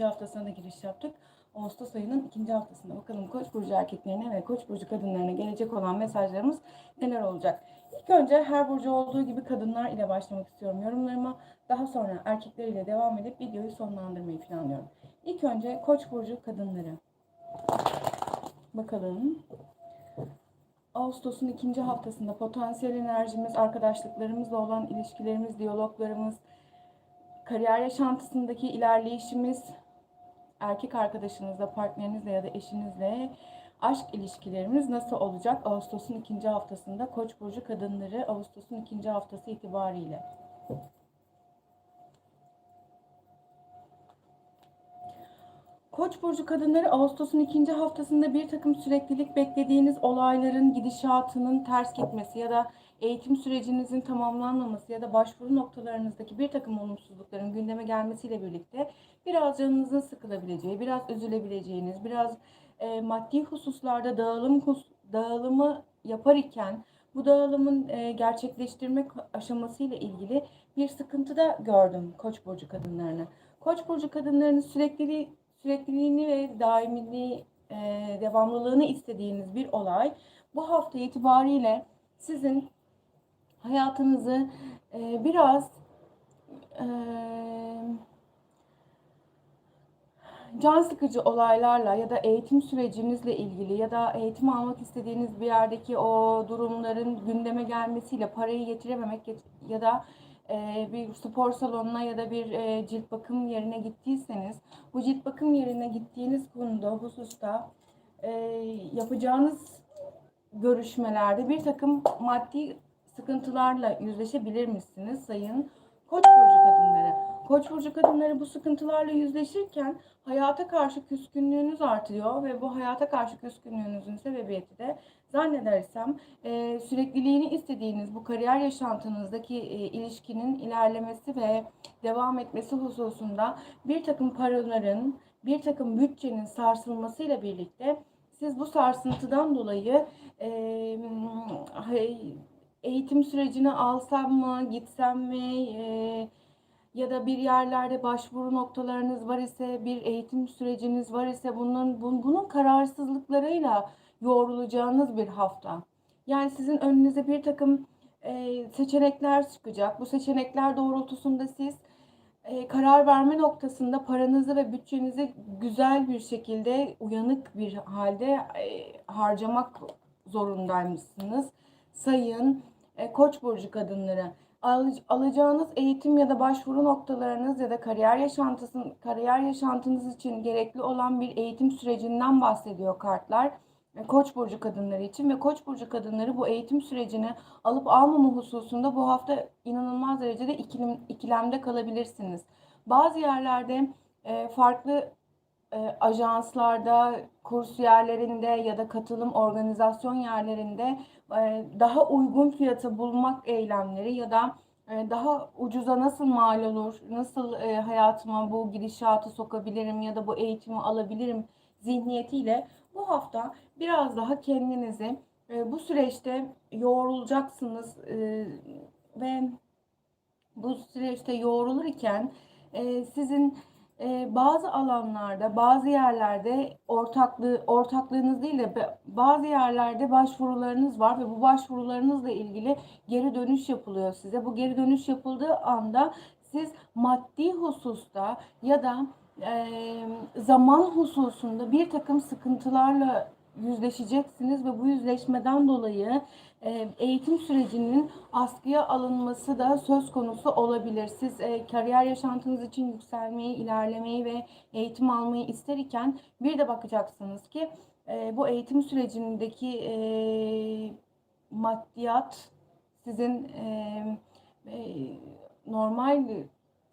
ikinci haftasına giriş yaptık. Ağustos ayının ikinci haftasında bakalım Koç burcu erkeklerine ve Koç burcu kadınlarına gelecek olan mesajlarımız neler olacak? İlk önce her burcu olduğu gibi kadınlar ile başlamak istiyorum yorumlarıma. Daha sonra erkekler ile devam edip videoyu sonlandırmayı planlıyorum. İlk önce Koç burcu kadınları. Bakalım. Ağustos'un ikinci haftasında potansiyel enerjimiz, arkadaşlıklarımızla olan ilişkilerimiz, diyaloglarımız, kariyer yaşantısındaki ilerleyişimiz, erkek arkadaşınızla, partnerinizle ya da eşinizle aşk ilişkilerimiz nasıl olacak Ağustos'un ikinci haftasında Koç burcu kadınları Ağustos'un ikinci haftası itibariyle. Koç burcu kadınları Ağustos'un ikinci haftasında bir takım süreklilik beklediğiniz olayların gidişatının ters gitmesi ya da eğitim sürecinizin tamamlanmaması ya da başvuru noktalarınızdaki bir takım olumsuzlukların gündeme gelmesiyle birlikte biraz canınızın sıkılabileceği, biraz üzülebileceğiniz, biraz e, maddi hususlarda dağılım dağılımı yapar iken bu dağılımın e, gerçekleştirme aşaması ile ilgili bir sıkıntı da gördüm Koç burcu kadınlarına. Koç burcu kadınlarının sürekliliği sürekliliğini ve daimiliği, e, devamlılığını istediğiniz bir olay bu hafta itibariyle sizin hayatınızı e, biraz e, can sıkıcı olaylarla ya da eğitim sürecinizle ilgili ya da eğitim almak istediğiniz bir yerdeki o durumların gündeme gelmesiyle parayı getirememek ya da e, bir spor salonuna ya da bir e, cilt bakım yerine gittiyseniz bu cilt bakım yerine gittiğiniz konuda hususta e, yapacağınız görüşmelerde bir takım maddi sıkıntılarla yüzleşebilir misiniz sayın Koç burcu kadınları? Koç burcu kadınları bu sıkıntılarla yüzleşirken hayata karşı küskünlüğünüz artıyor ve bu hayata karşı küskünlüğünüzün sebebiyeti de zannedersem e, sürekliliğini istediğiniz bu kariyer yaşantınızdaki e, ilişkinin ilerlemesi ve devam etmesi hususunda bir takım paraların, bir takım bütçenin sarsılmasıyla birlikte siz bu sarsıntıdan dolayı e, eğitim sürecini alsam mı, gitsem mi, e, ya da bir yerlerde başvuru noktalarınız var ise, bir eğitim süreciniz var ise bunun, bun- bunun kararsızlıklarıyla yoğrulacağınız bir hafta. Yani sizin önünüze bir takım e, seçenekler çıkacak. Bu seçenekler doğrultusunda siz e, karar verme noktasında paranızı ve bütçenizi güzel bir şekilde uyanık bir halde e, harcamak zorundaymışsınız. Sayın e, Koç burcu kadınları Al- alacağınız eğitim ya da başvuru noktalarınız ya da kariyer yaşantısı kariyer yaşantınız için gerekli olan bir eğitim sürecinden bahsediyor kartlar. E, Koç burcu kadınları için ve Koç burcu kadınları bu eğitim sürecini alıp almama hususunda bu hafta inanılmaz derecede ikilim, ikilemde kalabilirsiniz. Bazı yerlerde e, farklı e, ajanslarda, kurs yerlerinde ya da katılım organizasyon yerlerinde e, daha uygun fiyata bulmak eylemleri ya da e, daha ucuza nasıl mal olur, nasıl e, hayatıma bu gidişatı sokabilirim ya da bu eğitimi alabilirim zihniyetiyle bu hafta biraz daha kendinizi e, bu süreçte yoğrulacaksınız e, ve bu süreçte yoğrulurken e, sizin e, bazı alanlarda, bazı yerlerde ortaklığı ortaklığınız değil de bazı yerlerde başvurularınız var ve bu başvurularınızla ilgili geri dönüş yapılıyor size. Bu geri dönüş yapıldığı anda siz maddi hususta ya da e, zaman hususunda bir takım sıkıntılarla yüzleşeceksiniz ve bu yüzleşmeden dolayı e, eğitim sürecinin askıya alınması da söz konusu olabilir. Siz e, kariyer yaşantınız için yükselmeyi, ilerlemeyi ve eğitim almayı ister iken bir de bakacaksınız ki e, bu eğitim sürecindeki maddiyat sizin normal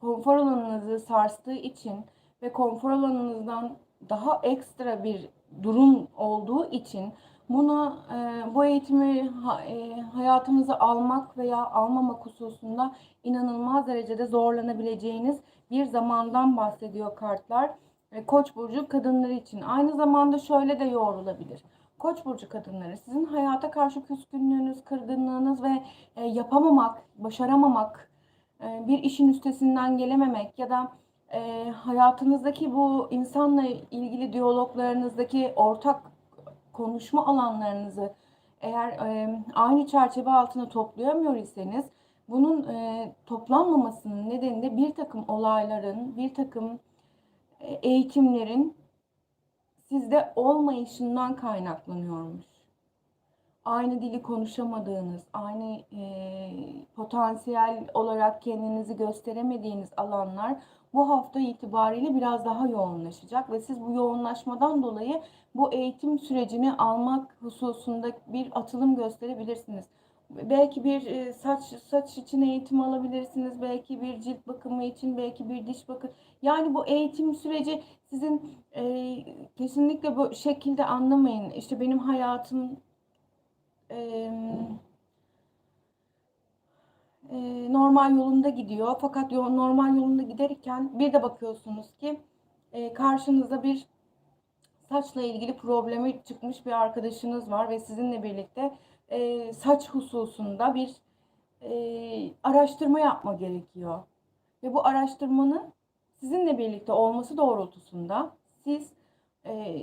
konfor alanınızı sarstığı için ve konfor alanınızdan daha ekstra bir durum olduğu için bunu e, bu eğitimi ha, e, hayatınıza almak veya almamak hususunda inanılmaz derecede zorlanabileceğiniz bir zamandan bahsediyor kartlar. E, Koç burcu kadınları için aynı zamanda şöyle de yoğrulabilir. Koç burcu kadınları sizin hayata karşı küskünlüğünüz, kırgınlığınız ve e, yapamamak, başaramamak, e, bir işin üstesinden gelememek ya da e, hayatınızdaki bu insanla ilgili diyaloglarınızdaki ortak konuşma alanlarınızı eğer e, aynı çerçeve altına toplayamıyor iseniz bunun e, toplanmamasının nedeni de bir takım olayların, bir takım e, eğitimlerin sizde olmayışından kaynaklanıyormuş. Aynı dili konuşamadığınız, aynı e, potansiyel olarak kendinizi gösteremediğiniz alanlar bu hafta itibariyle biraz daha yoğunlaşacak ve siz bu yoğunlaşmadan dolayı bu eğitim sürecini almak hususunda bir atılım gösterebilirsiniz. Belki bir e, saç saç için eğitim alabilirsiniz, belki bir cilt bakımı için, belki bir diş bakımı. Yani bu eğitim süreci sizin e, kesinlikle bu şekilde anlamayın. İşte benim hayatım e, e, normal yolunda gidiyor. Fakat yol, normal yolunda giderken bir de bakıyorsunuz ki e, karşınızda bir saçla ilgili problemi çıkmış bir arkadaşınız var ve sizinle birlikte e, saç hususunda bir e, araştırma yapma gerekiyor. Ve bu araştırmanın sizinle birlikte olması doğrultusunda siz e,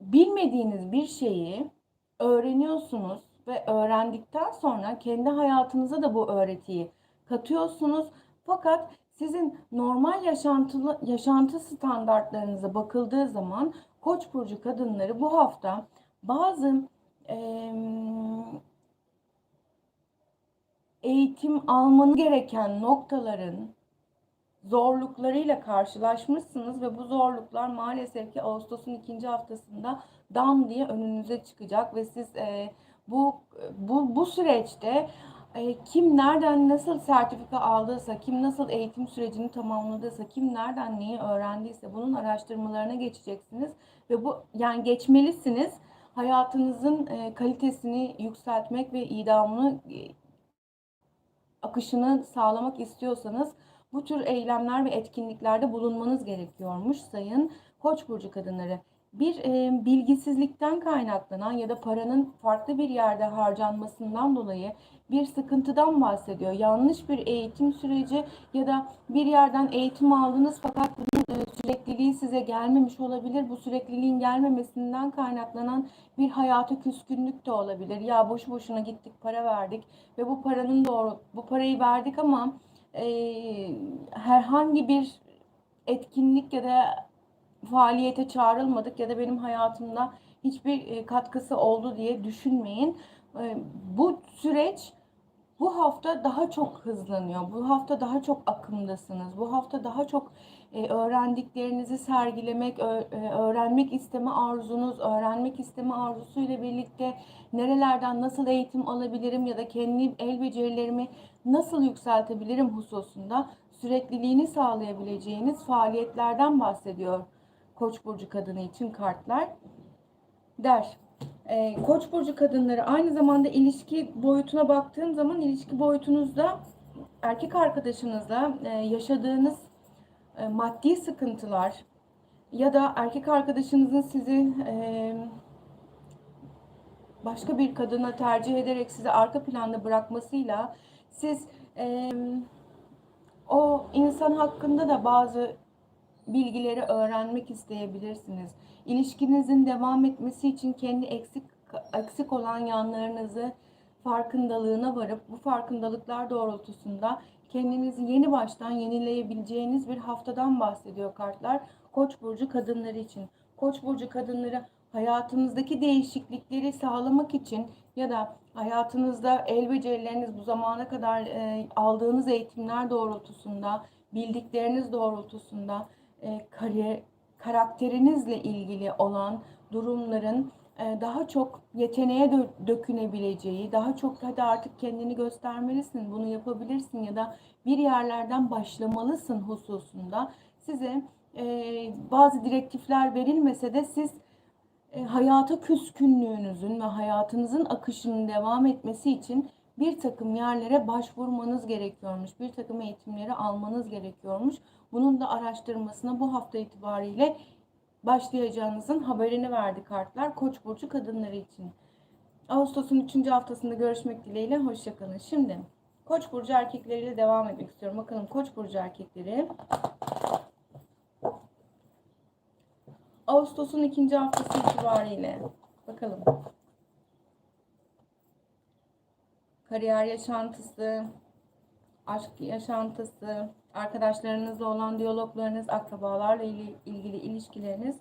bilmediğiniz bir şeyi öğreniyorsunuz ve öğrendikten sonra kendi hayatınıza da bu öğretiyi katıyorsunuz. Fakat sizin normal yaşantılı, yaşantı standartlarınıza bakıldığı zaman Koç burcu kadınları bu hafta bazı e, eğitim almanız gereken noktaların zorluklarıyla karşılaşmışsınız ve bu zorluklar maalesef ki Ağustos'un ikinci haftasında dam diye önünüze çıkacak ve siz e, bu bu bu süreçte e, kim nereden nasıl sertifika aldıysa, kim nasıl eğitim sürecini tamamladıysa, kim nereden neyi öğrendiyse bunun araştırmalarına geçeceksiniz ve bu yani geçmelisiniz. Hayatınızın e, kalitesini yükseltmek ve idamını e, akışını sağlamak istiyorsanız bu tür eylemler ve etkinliklerde bulunmanız gerekiyormuş sayın Koç burcu kadınları bir e, bilgisizlikten kaynaklanan ya da paranın farklı bir yerde harcanmasından dolayı bir sıkıntıdan bahsediyor. Yanlış bir eğitim süreci ya da bir yerden eğitim aldınız fakat bunun e, sürekliliği size gelmemiş olabilir. Bu sürekliliğin gelmemesinden kaynaklanan bir hayata küskünlük de olabilir. Ya boş boşuna gittik para verdik ve bu paranın doğru bu parayı verdik ama e, herhangi bir etkinlik ya da faaliyete çağrılmadık ya da benim hayatımda hiçbir e, katkısı oldu diye düşünmeyin. E, bu süreç bu hafta daha çok hızlanıyor. Bu hafta daha çok akımdasınız. Bu hafta daha çok e, öğrendiklerinizi sergilemek, öğrenmek isteme arzunuz, öğrenmek isteme arzusu ile birlikte nerelerden nasıl eğitim alabilirim ya da kendi el becerilerimi nasıl yükseltebilirim hususunda sürekliliğini sağlayabileceğiniz faaliyetlerden bahsediyor Koç burcu kadını için kartlar der. E, Koç burcu kadınları aynı zamanda ilişki boyutuna baktığım zaman ilişki boyutunuzda erkek arkadaşınızla e, yaşadığınız e, maddi sıkıntılar ya da erkek arkadaşınızın sizi e, başka bir kadına tercih ederek sizi arka planda bırakmasıyla siz e, o insan hakkında da bazı bilgileri öğrenmek isteyebilirsiniz. İlişkinizin devam etmesi için kendi eksik eksik olan yanlarınızı farkındalığına varıp bu farkındalıklar doğrultusunda kendinizi yeni baştan yenileyebileceğiniz bir haftadan bahsediyor kartlar. Koç burcu kadınları için. Koç burcu kadınları hayatınızdaki değişiklikleri sağlamak için ya da hayatınızda el becerileriniz bu zamana kadar e, aldığınız eğitimler doğrultusunda, bildikleriniz doğrultusunda e, kariyer, karakterinizle ilgili olan durumların e, daha çok yeteneğe dökünebileceği, daha çok hadi artık kendini göstermelisin, bunu yapabilirsin ya da bir yerlerden başlamalısın hususunda size e, bazı direktifler verilmese de siz e, hayata küskünlüğünüzün ve hayatınızın akışının devam etmesi için bir takım yerlere başvurmanız gerekiyormuş. Bir takım eğitimleri almanız gerekiyormuş. Bunun da araştırmasına bu hafta itibariyle başlayacağınızın haberini verdi kartlar Koç burcu kadınları için. Ağustos'un 3. haftasında görüşmek dileğiyle hoşçakalın. Şimdi Koç burcu erkekleriyle devam etmek istiyorum. Bakalım Koç burcu erkekleri Ağustos'un 2. haftası itibariyle bakalım. Kariyer yaşantısı, aşk yaşantısı, arkadaşlarınızla olan diyaloglarınız, akrabalarla ili- ilgili ilişkileriniz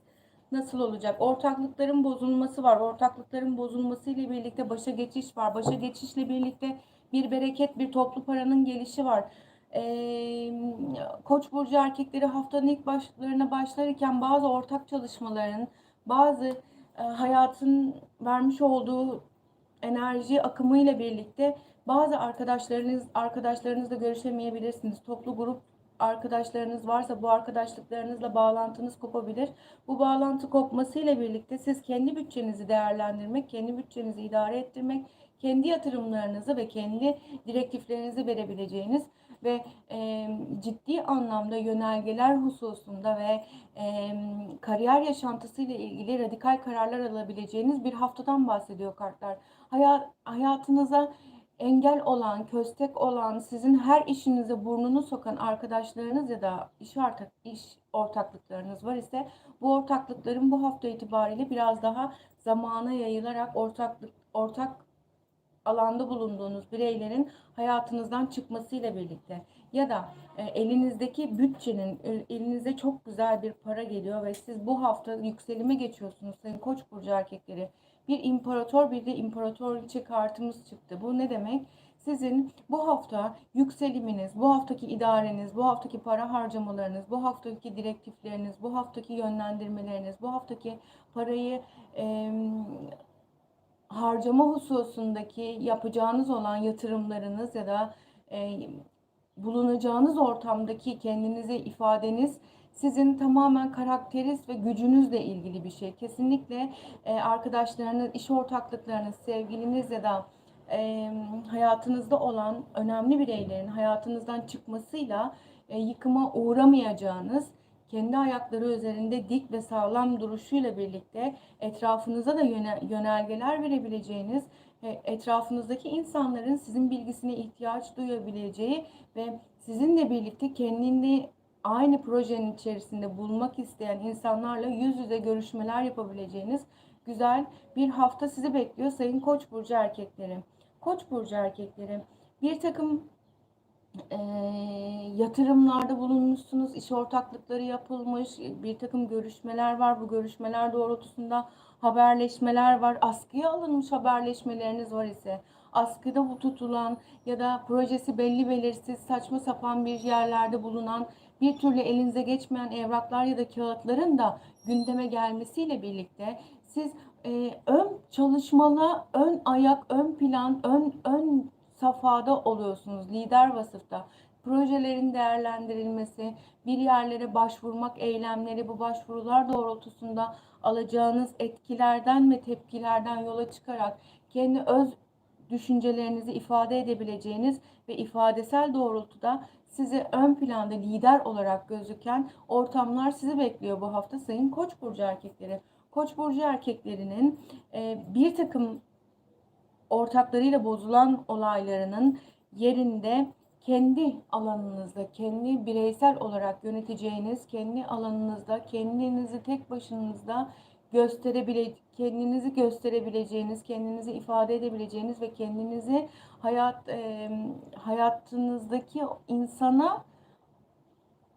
nasıl olacak? Ortaklıkların bozulması var. Ortaklıkların bozulması ile birlikte başa geçiş var. Başa geçişle birlikte bir bereket, bir toplu paranın gelişi var. Ee, Koç burcu erkekleri haftanın ilk başlarına başlarken bazı ortak çalışmaların, bazı e, hayatın vermiş olduğu enerji akımı ile birlikte bazı arkadaşlarınız arkadaşlarınızla görüşemeyebilirsiniz. Toplu grup arkadaşlarınız varsa bu arkadaşlıklarınızla bağlantınız kopabilir. Bu bağlantı kopmasıyla birlikte siz kendi bütçenizi değerlendirmek, kendi bütçenizi idare ettirmek, kendi yatırımlarınızı ve kendi direktiflerinizi verebileceğiniz ve e, ciddi anlamda yönelgeler hususunda ve e, kariyer yaşantısıyla ilgili radikal kararlar alabileceğiniz bir haftadan bahsediyor kartlar. Hayat, hayatınıza engel olan, köstek olan, sizin her işinize burnunu sokan arkadaşlarınız ya da iş ortak iş ortaklıklarınız var ise bu ortaklıkların bu hafta itibariyle biraz daha zamana yayılarak ortaklık ortak alanda bulunduğunuz bireylerin hayatınızdan çıkmasıyla birlikte ya da e, elinizdeki bütçenin e, elinize çok güzel bir para geliyor ve siz bu hafta yükselime geçiyorsunuz sayın Koç burcu erkekleri. Bir imparator bir de imparatoriçe kartımız çıktı. Bu ne demek? Sizin bu hafta yükseliminiz, bu haftaki idareniz, bu haftaki para harcamalarınız, bu haftaki direktifleriniz, bu haftaki yönlendirmeleriniz, bu haftaki parayı e, harcama hususundaki yapacağınız olan yatırımlarınız ya da e, bulunacağınız ortamdaki kendinize ifadeniz sizin tamamen karakteriz ve gücünüzle ilgili bir şey. Kesinlikle e, arkadaşlarınız, iş ortaklıklarınız, sevgiliniz ya da e, hayatınızda olan önemli bireylerin hayatınızdan çıkmasıyla e, yıkıma uğramayacağınız kendi ayakları üzerinde dik ve sağlam duruşuyla birlikte etrafınıza da yönelgeler verebileceğiniz, etrafınızdaki insanların sizin bilgisine ihtiyaç duyabileceği ve sizinle birlikte kendini aynı projenin içerisinde bulmak isteyen insanlarla yüz yüze görüşmeler yapabileceğiniz güzel bir hafta sizi bekliyor sayın Koç burcu erkekleri. Koç burcu erkekleri bir takım e, yatırımlarda bulunmuşsunuz, iş ortaklıkları yapılmış, bir takım görüşmeler var. Bu görüşmeler doğrultusunda haberleşmeler var. Askıya alınmış haberleşmeleriniz var ise askıda bu tutulan ya da projesi belli belirsiz saçma sapan bir yerlerde bulunan bir türlü elinize geçmeyen evraklar ya da kağıtların da gündeme gelmesiyle birlikte siz e, ön çalışmalı, ön ayak, ön plan, ön ön safhada oluyorsunuz lider vasıfta. Projelerin değerlendirilmesi, bir yerlere başvurmak eylemleri, bu başvurular doğrultusunda alacağınız etkilerden ve tepkilerden yola çıkarak kendi öz düşüncelerinizi ifade edebileceğiniz ve ifadesel doğrultuda sizi ön planda lider olarak gözüken ortamlar sizi bekliyor bu hafta sayın Koç burcu erkekleri. Koç burcu erkeklerinin e, bir takım ortaklarıyla bozulan olaylarının yerinde kendi alanınızda, kendi bireysel olarak yöneteceğiniz, kendi alanınızda, kendinizi tek başınızda gösterebile kendinizi gösterebileceğiniz, kendinizi ifade edebileceğiniz ve kendinizi hayat e, hayatınızdaki insana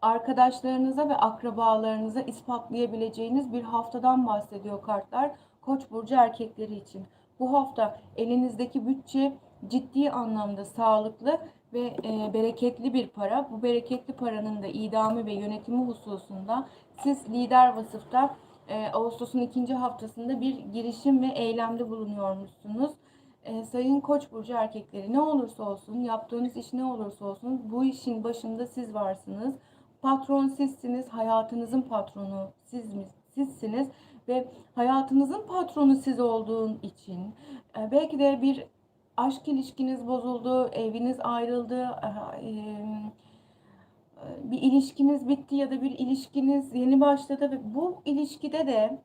arkadaşlarınıza ve akrabalarınıza ispatlayabileceğiniz bir haftadan bahsediyor kartlar Koç burcu erkekleri için. Bu hafta elinizdeki bütçe ciddi anlamda sağlıklı ve e, bereketli bir para. Bu bereketli paranın da idamı ve yönetimi hususunda siz lider vasıfta e, Ağustos'un ikinci haftasında bir girişim ve eylemde bulunuyormuşsunuz. E, Sayın Koç burcu erkekleri ne olursa olsun, yaptığınız iş ne olursa olsun bu işin başında siz varsınız. Patron sizsiniz, hayatınızın patronu siz sizsiniz ve hayatınızın patronu siz olduğun için e, belki de bir aşk ilişkiniz bozuldu, eviniz ayrıldı, e, bir ilişkiniz bitti ya da bir ilişkiniz yeni başladı ve bu ilişkide de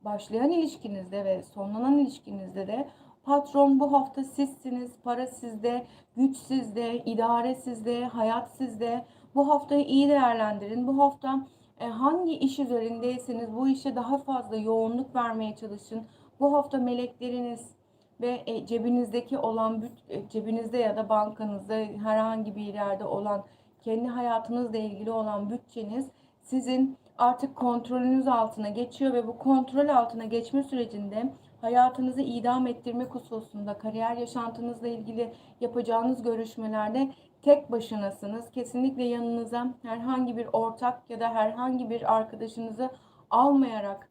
başlayan ilişkinizde ve sonlanan ilişkinizde de patron bu hafta sizsiniz, para sizde, güç sizde, idare sizde, hayat sizde. Bu haftayı iyi değerlendirin. Bu hafta E, hangi iş üzerindeyseniz bu işe daha fazla yoğunluk vermeye çalışın. Bu hafta melekleriniz ve e, cebinizdeki olan e, cebinizde ya da bankanızda herhangi bir yerde olan kendi hayatınızla ilgili olan bütçeniz sizin artık kontrolünüz altına geçiyor ve bu kontrol altına geçme sürecinde hayatınızı idam ettirmek hususunda kariyer yaşantınızla ilgili yapacağınız görüşmelerde tek başınasınız. Kesinlikle yanınıza herhangi bir ortak ya da herhangi bir arkadaşınızı almayarak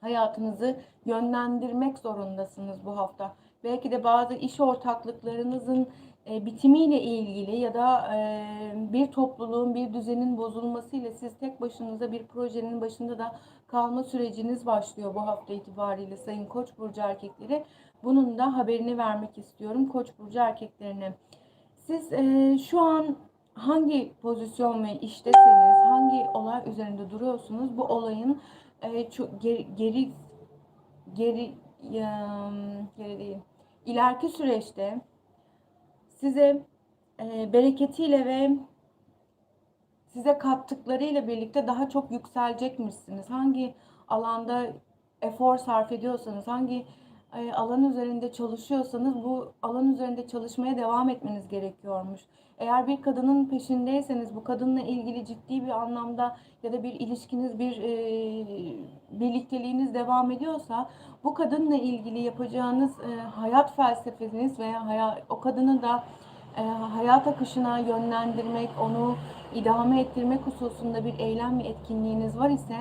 hayatınızı yönlendirmek zorundasınız bu hafta. Belki de bazı iş ortaklıklarınızın e, bitimiyle ilgili ya da e, bir topluluğun, bir düzenin bozulmasıyla siz tek başınıza bir projenin başında da kalma süreciniz başlıyor bu hafta itibariyle Sayın Koç burcu erkekleri. Bunun da haberini vermek istiyorum Koç burcu erkeklerine. Siz e, şu an hangi pozisyon ve iştesiniz, hangi olay üzerinde duruyorsunuz? Bu olayın e, çok geri geri geri ya, geri değil. İleriki süreçte size e, bereketiyle ve size kattıklarıyla birlikte daha çok yükselecekmişsiniz. Hangi alanda efor sarf ediyorsanız, hangi alan üzerinde çalışıyorsanız bu alan üzerinde çalışmaya devam etmeniz gerekiyormuş. Eğer bir kadının peşindeyseniz bu kadınla ilgili ciddi bir anlamda ya da bir ilişkiniz, bir e, birlikteliğiniz devam ediyorsa bu kadınla ilgili yapacağınız e, hayat felsefeniz veya hayat, o kadını da e, hayat akışına yönlendirmek, onu idame ettirmek hususunda bir eylem ve etkinliğiniz var ise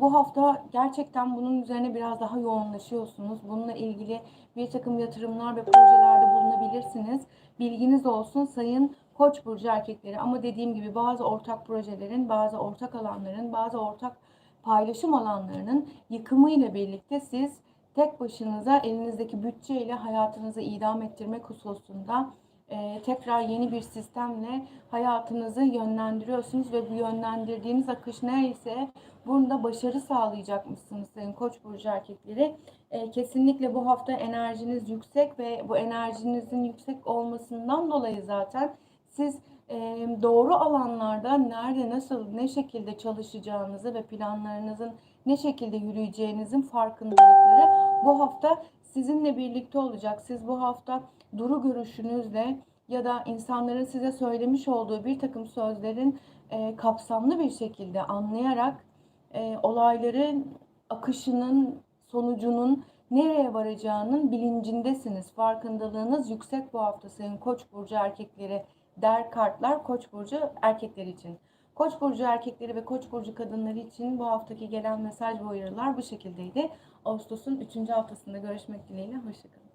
bu hafta gerçekten bunun üzerine biraz daha yoğunlaşıyorsunuz. Bununla ilgili bir takım yatırımlar ve projelerde bulunabilirsiniz. Bilginiz olsun sayın Koç burcu erkekleri ama dediğim gibi bazı ortak projelerin, bazı ortak alanların, bazı ortak paylaşım alanlarının yıkımıyla birlikte siz tek başınıza elinizdeki bütçeyle hayatınızı idam ettirmek hususunda e, tekrar yeni bir sistemle hayatınızı yönlendiriyorsunuz ve bu yönlendirdiğiniz akış neyse bunda başarı sağlayacakmışsınız sayın Koç burcu erkekleri. E, kesinlikle bu hafta enerjiniz yüksek ve bu enerjinizin yüksek olmasından dolayı zaten siz e, doğru alanlarda nerede nasıl ne şekilde çalışacağınızı ve planlarınızın ne şekilde yürüyeceğinizin farkındalıkları bu hafta sizinle birlikte olacak. Siz bu hafta duru görüşünüzle ya da insanların size söylemiş olduğu bir takım sözlerin e, kapsamlı bir şekilde anlayarak e, olayların akışının sonucunun nereye varacağının bilincindesiniz. Farkındalığınız yüksek bu hafta sayın Koç burcu erkekleri der kartlar Koç burcu erkekler için. Koç burcu erkekleri ve Koç burcu kadınları için bu haftaki gelen mesaj ve uyarılar bu şekildeydi. Ağustos'un 3. haftasında görüşmek dileğiyle. Hoşçakalın.